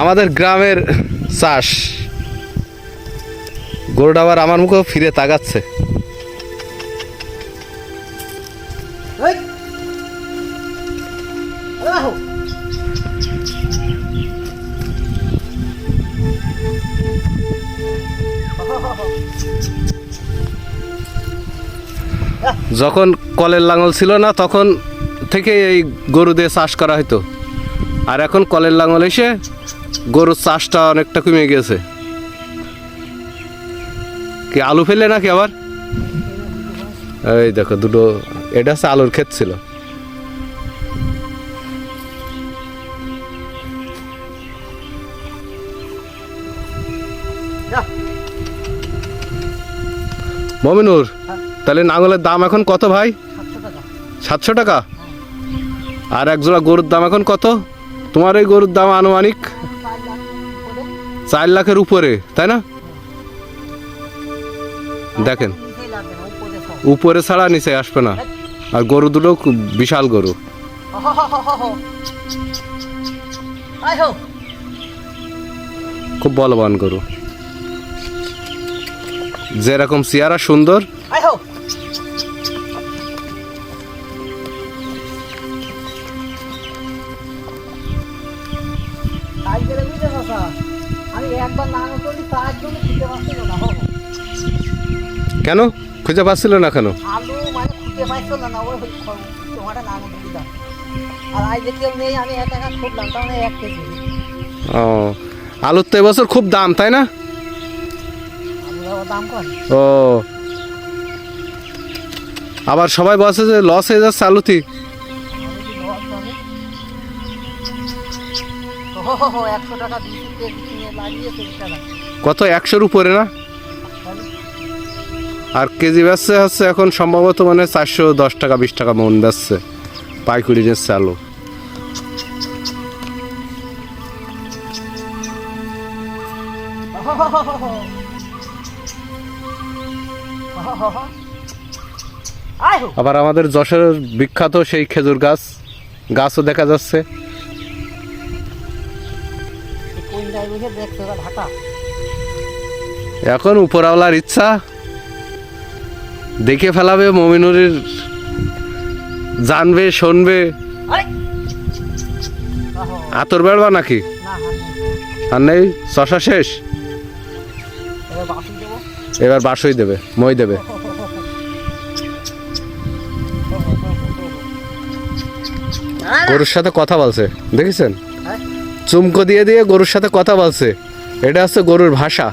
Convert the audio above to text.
আমাদের গ্রামের চাষ। গরুটা আবার আমার মুখেও ফিরে তাকাচ্ছে। যখন কলের লাঙল ছিল না তখন থেকে এই গরু দিয়ে চাষ করা হতো আর এখন কলের লাঙল এসে গরুর চাষটা অনেকটা কমে গেছে। কি আলু ফেলে নাকি আবার? এই দেখো, দুটো, এটা হচ্ছে আলুর ক্ষেত ছিল। মমিনুর, তাহলে নাঙলের দাম এখন কত ভাই? সাতশো টাকা। আর এক জোড়া গরুর দাম এখন কত? তোমার এই গরুর দাম আনুমানিক? চার লাখের উপরে, তাই না? দেখেন, উপরে ছাড়া নিচে আসবে না। আর গরু দুটো বিশাল গরু। খুব বলবান গরু। যেরকম চেয়ারা সুন্দর একবার না করি তার জন্য খুঁজে পাচ্ছিল না হো কেন? খুঁজে পাচ্ছিল না কেন? আলু মানে খুঁজে পাইছিল না ওই তোমাটা না দিলাম আর আজ কেউ নেই আমি এক একা খুঁজলাম তাহলে এক কেজি। ও আলুর তো এবছর খুব দাম তাই না? দাম ও। আবার সবাই বসে যে লস হয়ে যাচ্ছে আলুতি। একশো টাকা লাগিয়েছে কত? একশোর উপরে না? আর কেজি বেচছে হচ্ছে এখন সম্ভবত মানে চারশো দশ টাকা বিশ টাকা মন বেচছে পাইকুড়ি নিচ্ছে আলু আবার আমাদের যশোর বিখ্যাত সেই খেজুর গাছ গাছও দেখা যাচ্ছে। এখন উপরওয়ালার ইচ্ছা দেখে ফেলাবে মমিনুরের জানবে শুনবে। আতর বেড়বা নাকি। আর নেই? শশা শেষ? এবার বাসই দেবে মই দেবে। গরুর সাথে কথা বলছে দেখেছেন? হ্যাঁ? চুমকো দিয়ে দিয়ে গরুর সাথে কথা বলছে। এটা হচ্ছে গরুর ভাষা।